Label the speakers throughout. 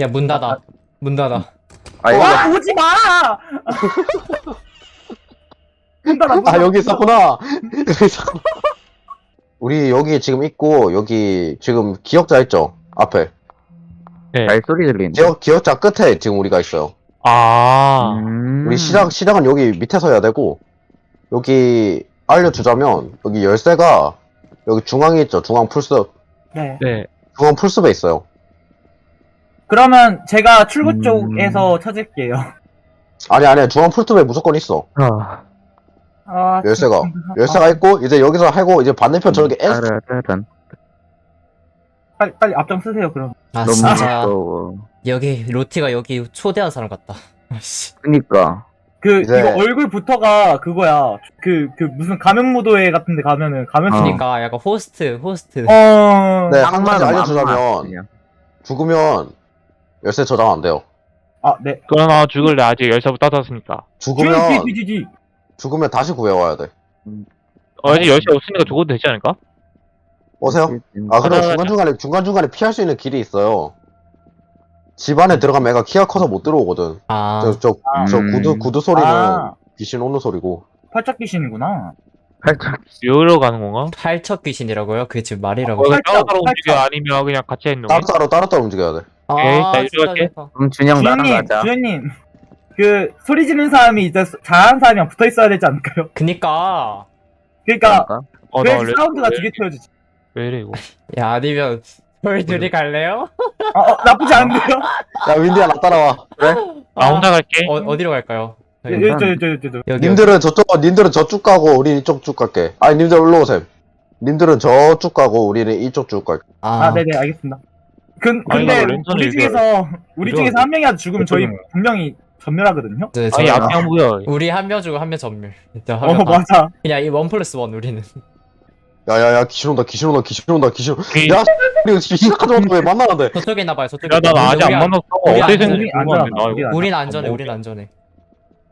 Speaker 1: 야 문 닫아 문 닫아
Speaker 2: 아, 아. 여기 아,
Speaker 3: 와 오지 마! 아
Speaker 4: 여기 있었구나. 우리 여기 지금 있고 여기 지금 기억자 있죠? 앞에 네.
Speaker 2: 발소리 들리는
Speaker 4: 기억 기억자 끝에 지금 우리가 있어요.
Speaker 5: 아
Speaker 2: 음.
Speaker 4: 우리 시작 시작은 여기 밑에서 해야 되고 여기 알려주자면 여기 열쇠가 여기 중앙에 있죠. 중앙 풀숲
Speaker 3: 네.
Speaker 5: 네.
Speaker 4: 중앙 풀숲에 있어요.
Speaker 3: 그러면 제가 출구
Speaker 2: 음.
Speaker 3: 쪽에서 찾을게요.
Speaker 4: 아니 아니 중앙 풀숲에 무조건 있어.
Speaker 2: 어.
Speaker 3: 아,
Speaker 4: 열쇠가 열쇠가 아. 있고 이제 여기서 하고 이제 반대편 저렇게 음, S
Speaker 2: 따라따란.
Speaker 3: 빨리, 빨리 앞장 쓰세요, 그럼.
Speaker 1: 아
Speaker 2: 너무
Speaker 1: 진짜
Speaker 2: 무서워.
Speaker 1: 여기 로티가 여기 초대한 사람 같다. 아씨.
Speaker 2: 그니까.
Speaker 3: 그,
Speaker 4: 이제-
Speaker 3: 이거 얼굴부터가 그거야. 그, 그 무슨 가면 모도회 같은 데 가면은, 가면
Speaker 2: 어.
Speaker 1: 그러니까 약간 호스트 호스트.
Speaker 3: 어,
Speaker 4: 네, 한 마디 알려주자면 죽으면 열쇠 저장 안 돼요.
Speaker 3: 아, 네.
Speaker 5: 그러나 죽을래 아직 열쇠부터 따졌으니까.
Speaker 4: 죽으면
Speaker 3: 지지지지.
Speaker 4: 죽으면 다시 구해와야 돼.
Speaker 5: 어, 이제 열쇠 없으니까 죽어도 되지 않을까?
Speaker 4: 오세요.
Speaker 2: 음, 음.
Speaker 4: 아
Speaker 5: 그럼 아,
Speaker 4: 중간 중간에 중간 중간에 피할 수 있는 길이 있어요. 집 안에 들어가면 애가 키가 커서 못 들어오거든.
Speaker 1: 아,
Speaker 4: 저 저 저 아.
Speaker 2: 음.
Speaker 4: 구두 구두 소리는
Speaker 3: 아,
Speaker 4: 귀신 오는 소리고.
Speaker 3: 팔짝 귀신이구나.
Speaker 2: 살짝
Speaker 5: 여기로 가는 건가?
Speaker 1: 팔척 귀신이라고요? 그게 지금 말이라고.
Speaker 5: 어, 따로따로 팔짝. 움직여 아니면 그냥 같이 있는 거?
Speaker 4: 따로따로 따로따로 움직여야 돼.
Speaker 5: 오케이,
Speaker 1: 아,
Speaker 5: 나
Speaker 1: 진짜
Speaker 5: 유도할게.
Speaker 1: 좋다.
Speaker 2: 그럼 준영 나랑
Speaker 3: 주현님,
Speaker 2: 가자.
Speaker 3: 주현님. 그 소리 지르는 사람이 이제 소- 잘하는 사람이랑 붙어 있어야 되지 않을까요?
Speaker 1: 그니까
Speaker 3: 그니까.
Speaker 2: 그러니까.
Speaker 3: 그러니까.
Speaker 5: 왜나 어,
Speaker 3: 사운드가 두 개 틀어지지?
Speaker 5: 왜 이래 이거?
Speaker 1: 야 아니면 저희 둘이 갈래요?
Speaker 3: 아, 어, 나쁘지 않은데요?
Speaker 4: 야 윈디야 나 따라와
Speaker 5: 그래? 아 혼자 갈게.
Speaker 1: 어, 어디로 갈까요?
Speaker 4: 님들은 저쪽 님들은 저쪽 가고 우리 이쪽 쭉 갈게 아니 님들 올라오세요. 님들은 저쪽 가고 우리는 이쪽 쭉 갈게
Speaker 1: 아,
Speaker 3: 아, 네네, 알겠습니다. 그, 근데
Speaker 5: 나도 랜턴을
Speaker 3: 우리
Speaker 5: 얘기하려-
Speaker 3: 중에서 우리 중에서 한 명이라도 죽으면 저희
Speaker 5: 거.
Speaker 3: 분명히 전멸하거든요.
Speaker 1: 네, 저희
Speaker 5: 앞에 안 보여.
Speaker 1: 우리 한 명 주고 한 명 전멸. 일단
Speaker 3: 어 맞아.
Speaker 1: 그냥 이 원 플러스 원 우리는.
Speaker 4: 야야야 기신 온다 기신 온다 기신 온다 기신 온다
Speaker 5: 야
Speaker 4: 이거 지금 시작하자 왜 만나는데
Speaker 1: 저쪽에 있나 봐요. 저쪽에.
Speaker 5: 야나 아직 안 만났어. 어떻게 생긴
Speaker 3: 우리
Speaker 1: 안전해. 우린 안전해.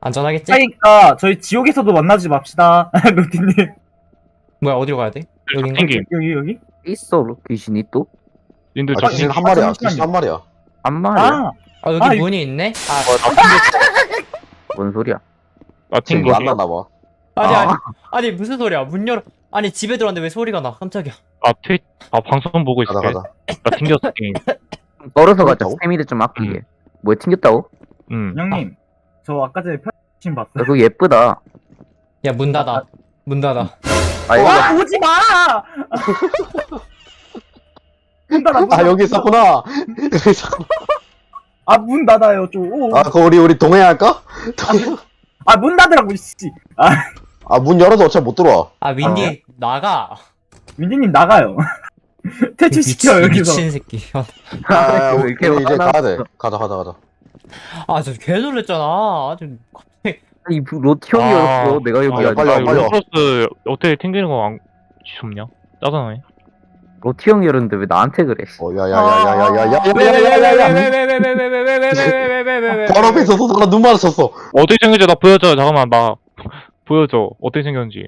Speaker 1: 안전하겠지?
Speaker 3: 그러니까 저희 지옥에서도 만나지 맙시다. 로티님
Speaker 1: 뭐야 어디로 가야 돼? 여긴가?
Speaker 3: 여기 여기.
Speaker 2: 있어 귀신이 또?
Speaker 5: 근데
Speaker 4: 아,
Speaker 5: 저
Speaker 4: 귀신
Speaker 5: 아,
Speaker 4: 한 마리야. 한 마리야.
Speaker 2: 한 마리?
Speaker 3: 아,
Speaker 1: 아 여기
Speaker 3: 아,
Speaker 1: 문이 있네?
Speaker 5: 어,
Speaker 2: 아뭔 아, 소리야?
Speaker 5: 나
Speaker 4: 지금
Speaker 5: 튕겨.
Speaker 4: 만나나 봐.
Speaker 1: 아니
Speaker 2: 아.
Speaker 1: 아니 아니 무슨 소리야 문 열어 아니 집에 들어왔는데 왜 소리가 나 깜짝이야
Speaker 5: 아 트윗. 아 방송 보고 있을게.
Speaker 4: 가자 가자.
Speaker 5: 나 튕겼어. 게임.
Speaker 2: 떨어서 뭐 가자.
Speaker 4: 튕겼다고?
Speaker 2: 스태미드 좀 아끼게. 음. 뭐에 튕겼다고?
Speaker 5: 음.
Speaker 3: 형님 저 아까 전에 편신 봤어요.
Speaker 2: 그거 예쁘다.
Speaker 1: 야 문 닫아 문 닫아
Speaker 2: 아, 이거
Speaker 3: 오지 마! 문 닫아
Speaker 4: 문아 여기 있었구나.
Speaker 3: 아문 닫아요
Speaker 4: 아 그거 우리 우리 동행할까?
Speaker 3: 좀아 아, 문 닫으라고 이씨
Speaker 4: 아 아 문 열어도 어차피 못 들어와.
Speaker 1: 아 윈디 아. 나가.
Speaker 3: 민지님 나가요 퇴출시켜
Speaker 1: 미친,
Speaker 3: 여기서
Speaker 1: 미친 새끼.
Speaker 4: 아 우리
Speaker 2: 이렇게
Speaker 4: 이제
Speaker 2: 화나-
Speaker 4: 가야 돼. 가자 가자 가자.
Speaker 1: 아 저 개 놀랬잖아. 아, 좀.
Speaker 2: 이 로트 형이
Speaker 5: 아.
Speaker 2: 열었어. 내가 여기
Speaker 4: 아,
Speaker 2: 아,
Speaker 4: 빨리 빨리.
Speaker 5: 로스 어떻게 튕기는 거 안... 쉽냐? 짜증나네.
Speaker 2: 로티 형이 이러는데 왜 나한테 그래?
Speaker 4: 어, 야야야야야야야야야야야. 바로 앞에 있었어. 나 눈 마주쳤어. 어떻게 생겼지? 나 보여줘. 잠깐만, 막 보여줘. 어떻게
Speaker 5: 생겼는지.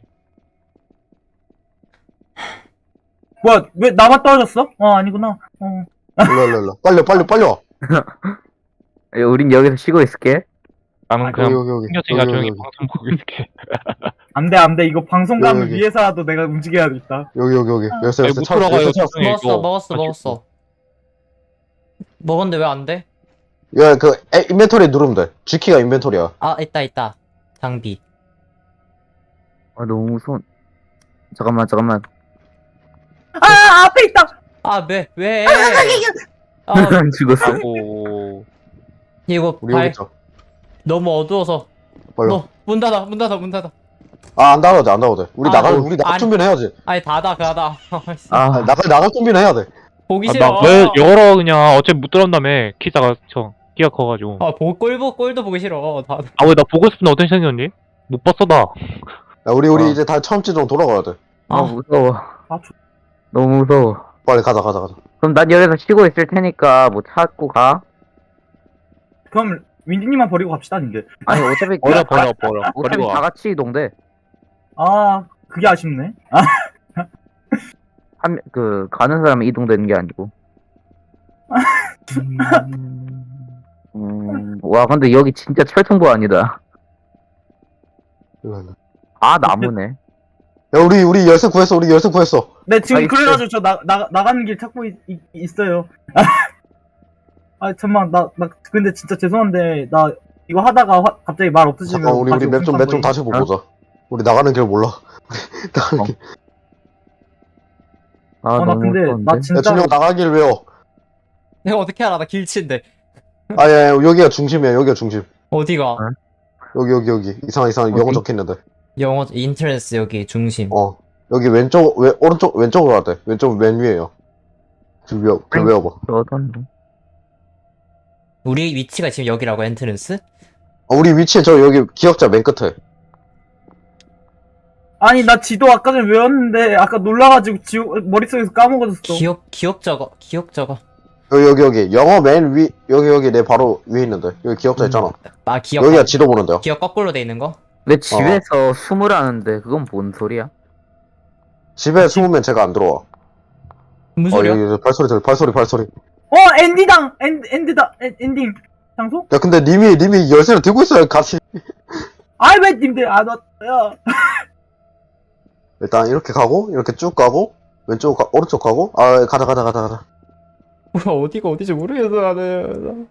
Speaker 3: 뭐야 왜 나만 떨어졌어? 어 아니구나. 어.
Speaker 4: 일로 일로 일로. 빨려 빨려 빨려.
Speaker 2: 야, 우린 여기서 쉬고 있을게.
Speaker 5: 나는
Speaker 3: 아,
Speaker 5: 그냥
Speaker 4: 여기 여기 여기.
Speaker 5: 생겼으니까
Speaker 4: 여기,
Speaker 5: 조용히
Speaker 4: 여기,
Speaker 5: 방송 보고 있을게.
Speaker 3: 안돼 안돼. 이거 방송감을
Speaker 4: 여기.
Speaker 3: 위해서라도 내가 움직여야겠다
Speaker 4: 여기 여기 여기. 열쇠
Speaker 5: 아니,
Speaker 4: 열쇠
Speaker 5: 못
Speaker 4: 찾았어
Speaker 5: 들어가요,
Speaker 4: 열쇠 찾았어
Speaker 5: 네,
Speaker 1: 먹었어
Speaker 5: 이거
Speaker 1: 먹었어
Speaker 5: 아쉽고.
Speaker 1: 먹었어. 먹었는데 왜 안 돼?
Speaker 4: 야그 인벤토리 누르면 돼. G키가 인벤토리야.
Speaker 1: 아 있다 있다. 장비.
Speaker 2: 아, 너무 무서운. 잠깐만, 잠깐만.
Speaker 3: 아 앞에 있다!
Speaker 1: 아 왜 왜? 아
Speaker 2: 죽었어.
Speaker 5: 하고
Speaker 1: 이거
Speaker 4: 우리
Speaker 1: 발
Speaker 4: 여기 있자
Speaker 1: 너무 어두워서.
Speaker 4: 빨리
Speaker 1: 너 문 닫아 문 닫아 문 닫아.
Speaker 4: 아 안 나가도 돼 안 나가도 돼. 우리
Speaker 1: 아,
Speaker 4: 나갈
Speaker 1: 뭐,
Speaker 4: 우리 나갈
Speaker 1: 아니.
Speaker 4: 준비는 해야지.
Speaker 1: 아니 닫아 닫아.
Speaker 2: 아,
Speaker 4: 아, 나갈 나갈 준비는 해야 돼.
Speaker 1: 보기
Speaker 5: 아,
Speaker 1: 싫어.
Speaker 5: 나왜 열어 그냥. 어차피 못 들었다며 키 작아서 키가 커가지고.
Speaker 1: 아 보, 꼴보 꼴도 보기 싫어. 닫아
Speaker 5: 아왜 나 보고 싶은데 어떤 생겼니? 못 봤어 나.
Speaker 4: 야 우리 우리
Speaker 2: 어.
Speaker 4: 이제 다 처음 지점 돌아가야 돼.
Speaker 2: 아,
Speaker 1: 아.
Speaker 2: 무서워.
Speaker 3: 아, 저-
Speaker 2: 너무 무서워.
Speaker 4: 빨리 가자 가자 가자.
Speaker 2: 그럼 난 여기서 쉬고 있을 테니까 뭐 찾고 가.
Speaker 3: 그럼 윈디님만 버리고 갑시다 님들
Speaker 2: 아니, 어차피.
Speaker 5: 버려 버려 버려
Speaker 2: 어차피
Speaker 5: 버리고
Speaker 2: 다
Speaker 5: 와.
Speaker 2: 같이 이동돼.
Speaker 3: 아 그게 아쉽네 아
Speaker 2: 한, 그, 가는 사람이 이동되는 게 아니고. 음, 와, 근데 여기 진짜 철통보 아니다.
Speaker 4: 와.
Speaker 2: 아, 나무네.
Speaker 4: 야 우리 우리 열쇠 구했어 우리 열쇠 구했어
Speaker 3: 네 지금
Speaker 2: 아이,
Speaker 3: 그래가지고 저 나, 나, 나가는 길 찾고 있, 있, 있어요 아 잠만 나, 나 근데 진짜 죄송한데 나 이거 하다가 화- 갑자기 말 없으시면
Speaker 4: 잠깐 우리 우리 맵 좀 맵 좀 다시 보자. 우리 나가는 길 몰라. 나가는 길
Speaker 2: 아,
Speaker 3: 어, 나
Speaker 2: 너무
Speaker 3: 근데
Speaker 2: 무서운데?
Speaker 3: 나
Speaker 4: 야
Speaker 3: 진짜
Speaker 4: 준영 나가는 길 외워.
Speaker 1: 내가 어떻게 알아? 나 길치인데.
Speaker 4: 아예 여기가 중심이야 여기가 중심.
Speaker 1: 어디가?
Speaker 2: 어?
Speaker 4: 여기 여기 여기. 이상 이상 영어
Speaker 2: 어디?
Speaker 4: 적혀있는데.
Speaker 1: 영어 인터넷 여기 중심.
Speaker 4: 어. 여기 왼쪽 왼 오른쪽 왼쪽으로 가야 돼. 왼쪽 맨 위에요. 그 외워 그
Speaker 2: 땡.
Speaker 4: 외워봐.
Speaker 2: 저던
Speaker 1: 우리 위치가 지금 여기라고 엔트런스?
Speaker 4: 어, 우리 위치에 저 여기 기억자 맨 끝에.
Speaker 3: 아니 나 지도 아까 전에 외웠는데 아까 놀라가지고 지우, 머릿속에서 까먹어졌어.
Speaker 1: 기억 기억자가 기억자가
Speaker 4: 여기 여기 여기. 영어 맨 위 여기 여기 내 바로 위에 있는데. 여기 기억자 있잖아.
Speaker 1: 아 기억
Speaker 4: 여기가 지도 보는데요.
Speaker 1: 기억 거꾸로 돼 있는 거?
Speaker 2: 내 집에서 숨으라는데 그건 뭔 소리야?
Speaker 4: 집에 숨으면 제가 안 들어와.
Speaker 1: 무슨
Speaker 4: 어
Speaker 1: 소리야?
Speaker 4: 여기 여기. 발소리 들려 발소리 발소리
Speaker 3: 어 엔디당 엔, 엔드다 엔, 엔딩 장소?
Speaker 4: 야 근데 님이 님이 열쇠를 들고 있어요 같이.
Speaker 3: 아이 왜 님들 안 왔어요
Speaker 4: 일단 이렇게 가고 이렇게 쭉 가고 왼쪽 가, 오른쪽 가고 아 가자 가자 가자 가자.
Speaker 1: 뭐야 어디가 어디지 모르겠어 나는.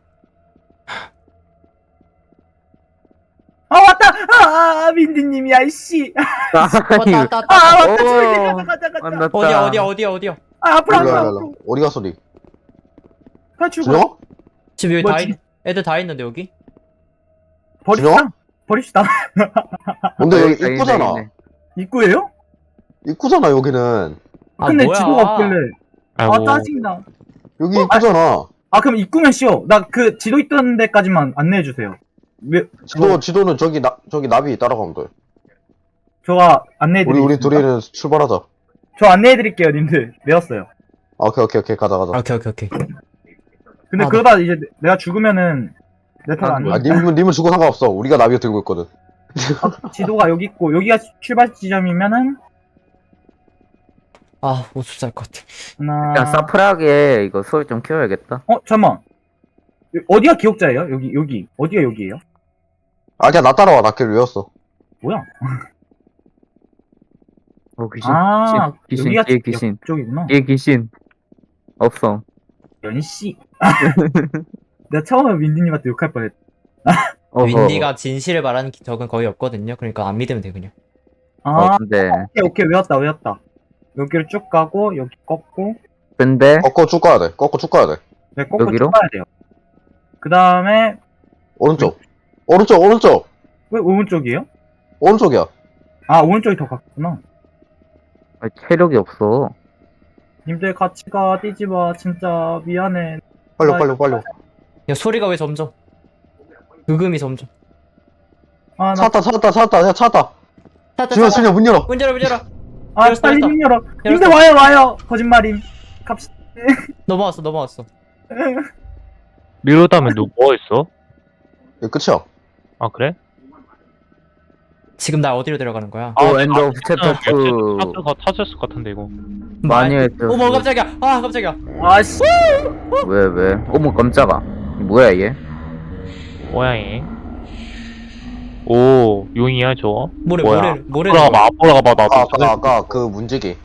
Speaker 3: 아 왔다! 아, 아 민디님이야 이씨.
Speaker 2: 아니,
Speaker 1: 왔다 왔다
Speaker 3: 아
Speaker 1: 왔다
Speaker 3: 왔다
Speaker 2: 오.
Speaker 3: 지금 가자 가자 가자.
Speaker 1: 어디야 어디야 어디야 어디야?
Speaker 3: 아 앞으로
Speaker 4: 일로
Speaker 3: 앞으로
Speaker 4: 와, 일로
Speaker 3: 앞으로.
Speaker 4: 와. 어디 갔어 니
Speaker 3: 가 출구.
Speaker 4: 준영?
Speaker 1: 지금 여기 다
Speaker 3: 지금-
Speaker 1: 있, 애들 다 있는데 여기?
Speaker 3: 버립시다? 버립시다.
Speaker 4: 근데 여기
Speaker 2: 있네,
Speaker 4: 입구잖아.
Speaker 2: 있네.
Speaker 3: 입구예요?
Speaker 4: 입구잖아 여기는.
Speaker 1: 아,
Speaker 3: 근데
Speaker 1: 뭐야.
Speaker 3: 지도가 없길래. 아 짜증나.
Speaker 4: 여기
Speaker 3: 어,
Speaker 4: 입구잖아.
Speaker 3: 아 그럼 입구면 쉬워. 나그 지도 있던 데까지만 안내해 주세요. 왜?
Speaker 4: 지도 지도는 저기 나 저기 나비 따라가면 돼
Speaker 3: 저가 안내해드릴게요
Speaker 4: 우리 둘이는 출발하자.
Speaker 3: 저 안내해 드릴게요 님들. 외웠어요.
Speaker 4: 아, 오케이 오케이 오케이. 가자 가자.
Speaker 1: 오케이 오케이 오케이
Speaker 3: 근데
Speaker 1: 아,
Speaker 3: 그러다 이제 내가 죽으면은 내탓
Speaker 2: 아,
Speaker 3: 아니야
Speaker 4: 아 님은 님은 죽어 상관없어 우리가 나비 들고 있거든
Speaker 3: 지도가 여기 있고 여기가 출발 지점이면은
Speaker 1: 아 오줌 쌀것 같아
Speaker 3: 하나
Speaker 2: 그냥 사프라게 이거 소리 좀 키워야겠다.
Speaker 3: 어 잠만 어디가 기억자예요? 여기 여기 어디가 여기예요?
Speaker 4: 아 그냥 나 따라와 나 길 외웠어
Speaker 3: 뭐야?
Speaker 2: 어, 귀신.
Speaker 3: 아
Speaker 2: 귀신,
Speaker 3: 여기가
Speaker 2: 뒤에 귀신.
Speaker 3: 쪽이구나
Speaker 2: 뒤에 귀신. 없어.
Speaker 3: 연씨 내가 처음에 민디님한테 욕할 뻔했
Speaker 2: 어허.
Speaker 1: 윈디가 진실을 말하는 적은 거의 없거든요. 그러니까 안 믿으면 돼 그냥.
Speaker 3: 아
Speaker 2: 어, 근데,
Speaker 3: 오케이 오케이 외웠다 외웠다. 여기를 쭉 가고 여기 꺾고.
Speaker 2: 근데,
Speaker 4: 꺾고 쭉 가야 돼. 꺾고 쭉 가야 돼.
Speaker 3: 네 꺾고
Speaker 2: 여기로?
Speaker 3: 쭉 가야 돼요. 그 다음에
Speaker 4: 오른쪽. 오른쪽 오른쪽.
Speaker 3: 왜 오른쪽이에요?
Speaker 4: 오른쪽이야.
Speaker 3: 아 오른쪽이 더 가깝구나.
Speaker 2: 아, 체력이 없어.
Speaker 3: 님들 같이 가 뛰지 마. 진짜 미안해
Speaker 4: 빨리
Speaker 3: 아,
Speaker 4: 빨리 빨리
Speaker 1: 야 소리가 왜 점점 으금이 점점
Speaker 3: 아 나
Speaker 4: 찾았다 찾았다 찾았다 야 찾았다 준영
Speaker 1: 찾았다
Speaker 4: 준영 문 열어
Speaker 1: 문 열어 문 열어
Speaker 3: 아,
Speaker 1: 열었어,
Speaker 3: 빨리
Speaker 1: 열었다.
Speaker 3: 문 열어.
Speaker 1: 열었어.
Speaker 3: 님들 와요, 와요. 거짓말임. 갑시다.
Speaker 1: 넘어왔어 넘어왔어
Speaker 5: 이러다면 너 뭐 했어?
Speaker 4: 이거 끝이야
Speaker 5: 아 그래?
Speaker 1: 지금 나 어디로 데려가는 거야?
Speaker 5: 아,
Speaker 2: 오, 엔드 오브 챕터 2.
Speaker 5: 차트가 터졌을 것 같은데 이거
Speaker 2: 많이 했죠.
Speaker 1: 어머 깜짝이야 아 깜짝이야
Speaker 3: 아씨.
Speaker 2: 왜, 왜? 어머, 깜짝아. 뭐야, 얘?
Speaker 5: 모양이 오 용이야 저거?
Speaker 1: 모래
Speaker 5: 뭐야?
Speaker 1: 모래 모래
Speaker 5: 가봐 앞으로 가봐 나도
Speaker 4: 아까 아까 아까 그 문지기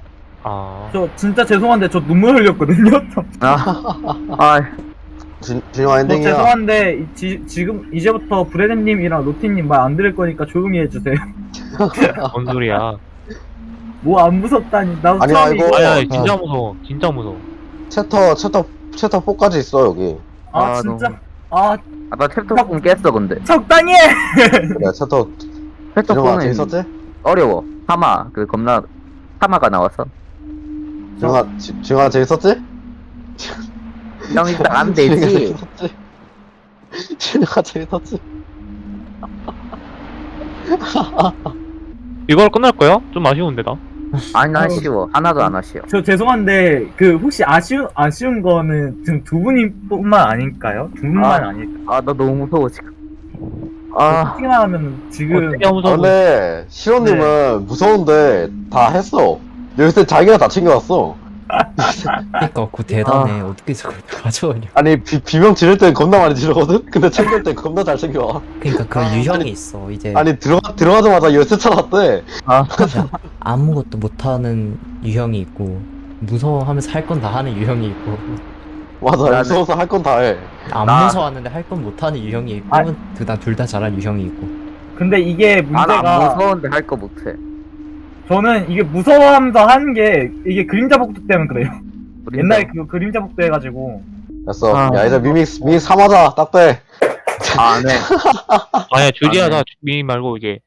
Speaker 5: 아
Speaker 3: 저 진짜 죄송한데 저 눈물 흘렸거든요. 저
Speaker 2: 아, 아,
Speaker 4: 준, 준영아 엔딩이야
Speaker 3: 죄송한데 이- 지, 지금 이제부터 브레덴님이랑 로티님 말 안 들을 거니까 조용히 해주세요.
Speaker 5: 뭔 소리야
Speaker 3: 뭐 안 무섭다니. 나도
Speaker 4: 아니야,
Speaker 3: 처음에
Speaker 4: 이거-
Speaker 3: 이거-
Speaker 5: 아니 아니
Speaker 4: 아.
Speaker 5: 진짜 무서워 진짜 무서워
Speaker 4: 챕터 챕터 챕터 4까지 있어 여기
Speaker 3: 아,
Speaker 2: 아,
Speaker 3: 진짜.
Speaker 2: 너무-
Speaker 3: 아
Speaker 2: 아, 나 챕터 4 깼어, 근데.
Speaker 3: 적당히 해.
Speaker 4: 그래 챕터
Speaker 2: 챕터
Speaker 4: 준영아
Speaker 2: 4는
Speaker 4: 재밌었지?
Speaker 2: 어려워. 하마, 그 겁나, 하마가 나왔어.
Speaker 4: 준영아 지- 준영아 재밌었지?
Speaker 2: 형, 일단 안
Speaker 4: 준영아
Speaker 2: 되지.
Speaker 4: 준영아 재밌었지?
Speaker 5: 이걸 끝날 거야? 좀 아쉬운데
Speaker 2: 나안 아쉬워. 하나도 안 아쉬워.
Speaker 3: 저 죄송한데 그 혹시 아쉬운 아쉬운 거는 지금 두 분뿐만 아닐까요? 두 분만
Speaker 2: 아.
Speaker 3: 아. 닐까
Speaker 2: 아, 나 너무 무서워, 지금. 아,
Speaker 3: 어떻게나 하면 지금
Speaker 5: 어떻게
Speaker 4: 아,
Speaker 5: 무서워
Speaker 4: 근데 시로님은 무서운데 다 했어 열쇠 자기가 다 챙겨왔어
Speaker 1: 그니까 그 대단해. 어떻게 저걸 가져오냐.
Speaker 4: 아니 비, 비명 지를 땐 겁나 많이 지르거든? 근데 챙길 땐 겁나 잘 챙겨와
Speaker 1: 그니까 그
Speaker 4: 아,
Speaker 1: 유형이
Speaker 4: 아니-
Speaker 1: 있어 이제.
Speaker 4: 아니 들어가, 들어가자마자 열쇠 찾았대.
Speaker 2: 아,
Speaker 1: 아무것도 못하는 유형이 있고 무서워하면서 할 건 다 하는 유형이 있고.
Speaker 4: 맞아
Speaker 2: 나는-
Speaker 4: 무서워서 할 건 다 해.
Speaker 1: 안
Speaker 2: 나-
Speaker 1: 무서워하는데 할 건 못하는 유형이 있고
Speaker 3: 아.
Speaker 1: 그다음 둘다 잘하는 유형이 있고.
Speaker 3: 근데 이게
Speaker 2: 나는 안
Speaker 3: 문제가
Speaker 2: 무서운데 할 거 못해.
Speaker 3: 저는 이게 무서워하면서 하는 게 이게 그림자 복도 때문에 그래요. 옛날에 그 그림자 복도 해가지고
Speaker 4: 됐어.
Speaker 2: 아.
Speaker 4: 야, 이제 미믹스, 미믹 삼하자. 딱 돼.
Speaker 2: 아, 네.
Speaker 5: 아니야 줄이야 나 미니 말고 이게